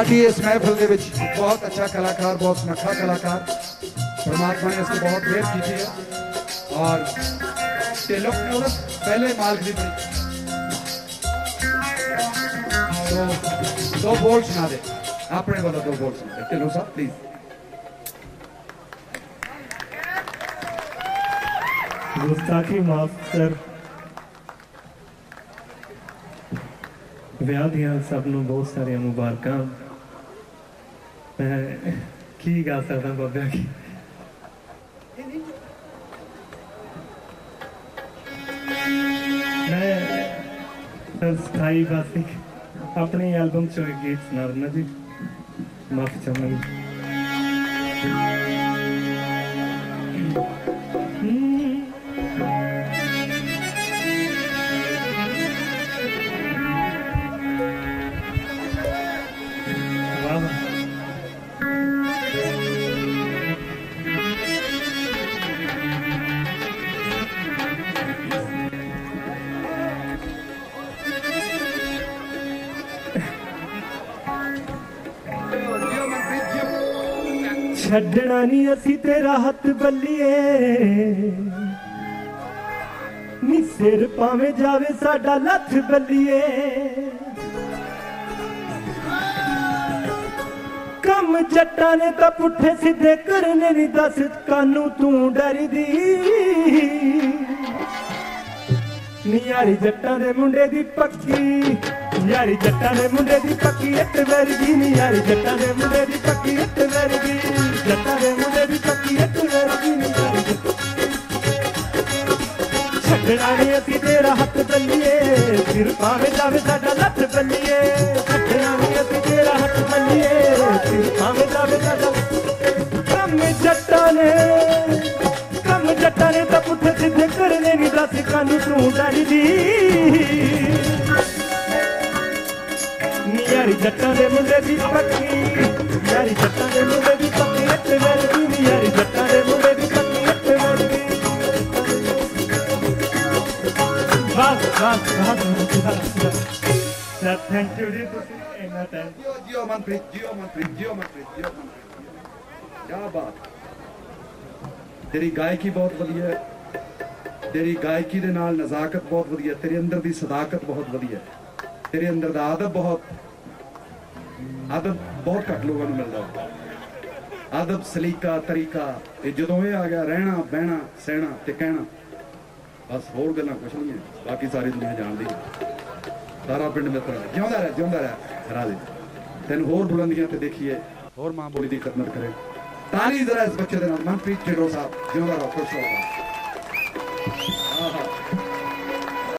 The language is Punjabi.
ਸਾਡੀ ਇਸ ਮਹਿਫਲ ਦੇ ਵਿੱਚ ਬਹੁਤ ਅੱਛਾ ਕਲਾਕਾਰ, ਬਹੁਤ ਸੁਨੱਖਾ ਕਲਾਕਾਰ। ਪਰਮਾਤਮਾ ਨੇ ਇਸ ਤੇ ਬਹੁਤ ਮਿਹਰ ਕੀਤੀ ਹੈ। ਔਰ ਢਿੱਲੋਂ ਨੇ ਉਹਦਾ ਪਹਿਲੇ ਮਾਲਕ ਦੀ ਸੋ ਦੋ ਬੋਲ ਸੁਣਾ ਦੇ। ਆਪਣੇ ਵੱਲੋਂ ਦੋ ਬੋਲ ਸੁਣਾ ਦੇ। ਢਿੱਲੋਂ ਸਾਹਿਬ ਪਲੀਜ਼ ਗੁਸਤਾਖੀ ਮਾਫ ਸਰ। ਵਿਆਹ ਦੀਆਂ ਸਭ ਨੂੰ ਬਹੁਤ ਸਾਰੀਆਂ ਮੁਬਾਰਕਾਂ। ਮੈਂ ਕੀ ਗਾ ਸਕਦਾ ਬਾਬਿਆਂ ਕੀ ਮੈਂ ਸਥਾਈ ਬਾਸਿਕ ਆਪਣੀ ਐਲਬਮ ਚੋਂ ਇੱਕ ਗੀਤ ਸੁਣਾ ਰਿਹਾ ਜੀ ਮਾਫੀ ਚਾਹਾਂਗਾ ਛੱਡਣਾ ਨਹੀਂ ਅਸੀਂ ਤੇਰਾ ਹੱਥ ਬੱਲੀਏ। ਨੀ ਸਿਰ ਪਾਵੇਂ ਜਾਵੇ ਸਾਡਾ ਲੱਥ ਬੱਲੀਏ। ਕੰਮ ਜੱਟਾਂ ਨੇ ਤਾਂ ਪੁੱਠੇ ਸਿੱਧੇ ਕਰਨੇ ਨਹੀਂ ਦੱਸ ਕਾਨੂੰ ਤੂੰ ਡਰਦੀ। ਨੀ ਜੱਟਾਂ ਦੇ ਮੁੰਡੇ ਦੀ ਪੱਕੀ ਯਾਰੀ ਜੱਟਾਂ ਦੇ ਮੁੰਡੇ ਦੀ ਪੱਕੀ ਇੱਟ ਵਰਗੀ ਨੀ, ਯਾਰੀ ਜੱਟਾਂ ਦੇ ਮੁੰਡੇ ਦੀ ਪੱਕੀ ਇੱਟ ਵਰਗੀ। ਜੱਟਾਂ ਦੇ ਮੁੰਡੇ ਦੀ ਪੱਕੀ ਇੱਟ ਵਰਗੀ ਨੀ, ਯਾਰੀ ਛੱਡਣਾ ਨੀ ਅਸੀਂ ਤੇਰਾ ਹੱਥ ਬੱਲੀਏ ਫਿਰ ਭਾਵੇਂ ਜਾਵੇ ਸਾਡਾ ਲੱਥ ਬੱਲੀਏ ਛੱਡਣਾ ਨੀ ਅਸੀਂ ਤੇਰਾ ਹੱਥ ਬੱਲੀਏ ਫਿਰ ਭਾਵੇਂ ਜਾਵੇ ਸਾਡਾ ਕੰਮ ਜੱਟਾਂ ਨੇ, ਕੰਮ ਜੱਟਾਂ ਨੇ ਤਾਂ ਪੁੱਠੇ ਸਿੱਧੇ ਕਰਨੇ ਨਹੀਂ ਦੱਸ ਕਾਨੂੰ ਤੂੰ ਡਰਦੀ ਜੱਟਾਂ ਦੇ ਮੁੰਡੇ ਦੀ ਪੱਕੀ, ਯਾਰੀ ਜੱਟਾਂ ਦੇ ਮੁੰਡੇ ਦੀ ਪੱਕੀ ਇੱਥੇ ਵਰਗੀ ਨੀ ਯਾਰੀ ਜੱਟਾਂ ਦੇ ਮੁੰਡੇ ਦੀ ਪੱਕੀ ਇੱਥੇ ਵਰਗੀ ਬਸ ਬਸ ਬਸ ਥੈਂਕ ਯੂ ਜੀ, ਤੁਸੀਂ ਇੰਨਾ ਟਾਈਮ ਜਿਓ ਜਿਓ ਮਨਪ੍ਰੀਤ ਜਿਓ ਮਨਪ੍ਰੀਤ ਜਿਓ ਮਨਪ੍ਰੀਤ ਜਿਓ ਮਨਪ੍ਰੀਤ। ਕੀ ਬਾਤ। ਤੇਰੀ ਗਾਇਕੀ ਬਹੁਤ ਵਧੀਆ ਹੈ। ਤੇਰੀ ਗਾਇਕੀ ਦੇ ਨਾਲ ਨਜ਼ਾਕਤ ਬਹੁਤ ਵਧੀਆ ਤੇਰੇ ਅੰਦਰ ਦੀ ਸਦਾਕਤ ਬਹੁਤ ਵਧੀਆ ਤੇਰੇ ਅੰਦਰ ਦਾ ਆਦਬ ਬਹੁਤ ਆਦਬ ਬਹੁਤ ਘੱਟ ਲੋਕਾਂ ਨੂੰ ਮਿਲਦਾ। ਹੈ ਸਲੀਕਾ, ਤਰੀਕਾ, ਇਹ ਜਦੋਂ ਇਹ ਆ ਗਿਆ, ਰਹਿਣਾ, ਬਹਿਣਾ, ਸਹਿਣਾ ਤੇ ਕਹਿਣਾ, ਬਸ ਹੋਰ ਗੱਲਾਂ ਕੁਛ ਨਹੀਂ ਹੈ। ਬਾਕੀ ਸਾਰੀ ਦੁਨੀਆ ਜਾਣਦੀ ਹੈ। ਸਾਰਾ ਪਿੰਡ ਮਿੱਤਰ ਜਿਉਂਦਾ ਰਹਿ ਜਿਉਂਦਾ ਰਹਿ, ਹਰਾ ਤੈਨੂੰ ਹੋਰ ਬੁਲੰਦੀਆਂ ਤੇ ਦੇਖੀਏ। ਹੋਰ ਮਾਂ ਬੋਲੀ ਦੀ ਖidmat ਕਰੇ। ਤਾਲੀ ਜ਼ਰਾ ਇਸ ਬੱਚੇ ਦੇ ਨਾਲ, ਮਨਪ੍ਰੀਤ ਢਿੱਲੋਂ ਸਾਹਿਬ, ਜਿਉਂਦਾ ਰਹੋ, ਖੁਸ਼ ਰਹੋ। ਆਹਾ।